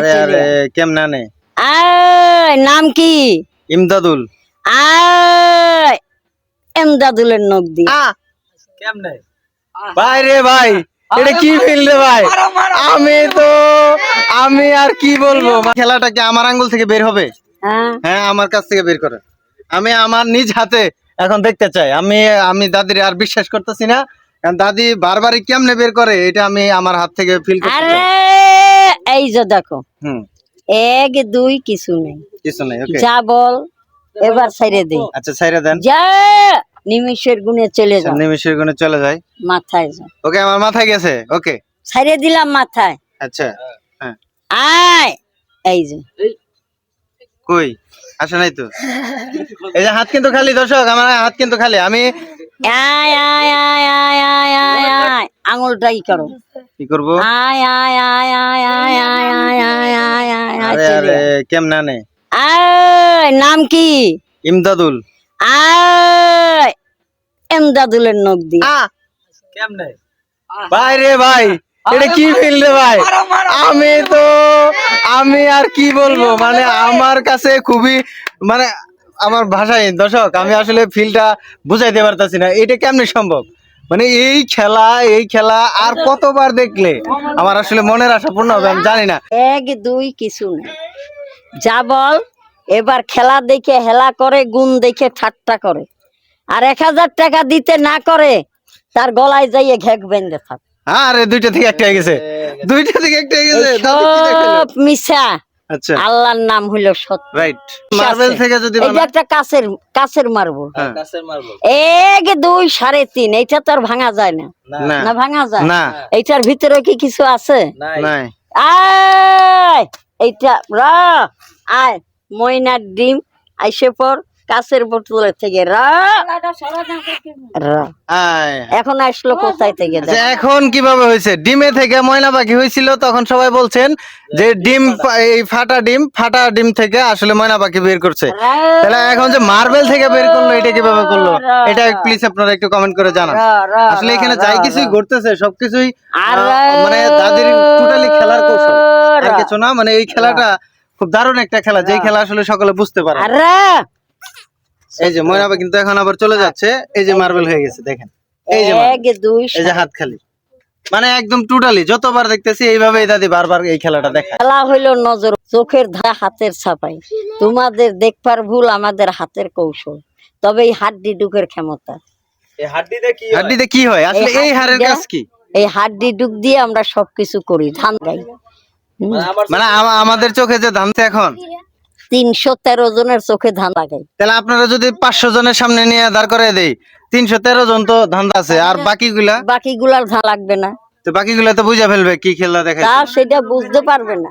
আরে আরে নে আয় নাম কি? ইমদাদুল। আয় এমদাদুলের নখ দি কেমনে? ভাই রে ভাই এটা কি ফিল রে ভাই? আমি তো আমি আর কি বলব? খেলাটা কি আমার আঙ্গুল থেকে বের হবে? হ্যাঁ। হ্যাঁ আমার কাছ থেকে বের করে। আমি আমার নিজ হাতে এখন দেখতে চাই। আমি আমি দাদির আর বিশ্বাস করতেছি না। দাদি বারবারই কেমনে বের করে এটা আমি আমার হাত থেকে ফিল করতে এই যে দেখো এক দুই কিছু নেই কিছু নেই যা বল এবার ছেড়ে দে আচ্ছা ছাইরা দেন যা নিমিষের গুণে চলে যাও নিমিশের গুণে চলে যায় মাথায় যাও ওকে আমার মাথায় গেছে ওকে ছেড়ে দিলাম মাথায় আচ্ছা হ্যাঁ আয় এই যে কই আসে নাই তো এই যে হাত কিন্তু খালি দর্শক আমার হাত কিন্তু খালি আমি আয় আয় আয় আয় আয় আয় আয় আঙুলটাই করো কি করব আয় আয় আয় আয় আয় আয় আয় আয় আয় আয় আয় আরে আরে আয়। কেমনা নে আয় নাম কি ইমদাদুল আয় এমদাদুলের নখ দি কেমনে ভাই রে ভাই এটা কি ফিল ভাই আমি তো আমি আর কি বলব মানে আমার কাছে খুবই মানে আমার ভাষায় দর্শক আমি আসলে ফিলটা বুঝাইতে পারতাছি না এটা কেমনে সম্ভব মানে এই খেলা এই খেলা আর কতবার দেখলে? আমার আসলে মনের আশা পূর্ণ হবে আমি জানি না। এক দুই কিছু নেই যা বল এবার খেলা দেখে হেলা করে গুণ দেখে ঠাট্টা করে। আর এক হাজার টাকা দিতে না করে তার গলায় যাইয়ে ঘেক বেঁধে থাক। আরে দুইটা থেকে একটা হয়ে গেছে। দুইটা থেকে একটা হয়ে গেছে? সব মিশা। আচ্ছা। আল্লাহর নাম হলো সত্য। রাইট মার্বেল থেকে যদি এটা একটা কাছের কাছের মারবো হ্যাঁ। এক দুই সাড়ে তিন এইটা তো আর ভাঙা যায় না। না। না। ভাঙা যায়? না। এইটার ভিতরে কি কিছু আছে? নাই। আয়! এইটা রা! আয়! ময়নার ডিম আইসে পর কাছের বোতলের থেকে এখন আসলো কোথায় থেকে? আচ্ছা, এখন কীভাবে হয়েছে? ডিমে থেকে ময়না পাখি হয়েছিল তখন সবাই বলছেন যে ডিম এই ফাটা ডিম ফাটা ডিম থেকে আসলে ময়না পাখি বের করছে। তাহলে এখন যে মার্বেল থেকে বের করল এটা কীভাবে করল? এটা প্লিজ আপনারা একটু কমেন্ট করে জানান। আসলে এখানে যাই কিছুই। ঘটতেছে সবকিছুই আর মানে দাদির টোটালি খেলার কৌশল। আর কিছু না মানে এই খেলাটা খুব দারুণ একটা খেলা যেই খেলা আসলে সকলে বুঝতে পারে। এই যে কিন্তু এখন আবার চলে যাচ্ছে। এই যে মার্বেল হয়ে গেছে দেখেন। এই যে এই যে হাত খালি মানে একদম টোটালি যতবার দেখতেছি এইভাবেই দাদি বারবার এই খেলাটা দেখা খেলা হইল নজর চোখের ধা হাতের ছাপাই। তোমাদের দেখবার ভুল আমাদের হাতের কৌশল। তবে এই হাড্ডি ডুকের ক্ষমতা। হাড্ডিতে কি হয়? আসলে এই এই হাড়ের কাজ কি? এই হাড্ডি ডুক দিয়ে আমরা সবকিছু করি ধান গাই মানে আমাদের চোখে যে ধানছে এখন তিনশো তেরো জনের চোখে ধান লাগাই। তাহলে আপনারা যদি পাঁচশো জনের সামনে নিয়ে দাঁড় করে দেই তিনশো তেরো জন তো ধান আছে আর বাকিগুলা? বাকিগুলার ধান লাগবে না। তো বাকিগুলা তো বুঝে ফেলবে কি খেলা দেখা সেটা বুঝতে পারবে না।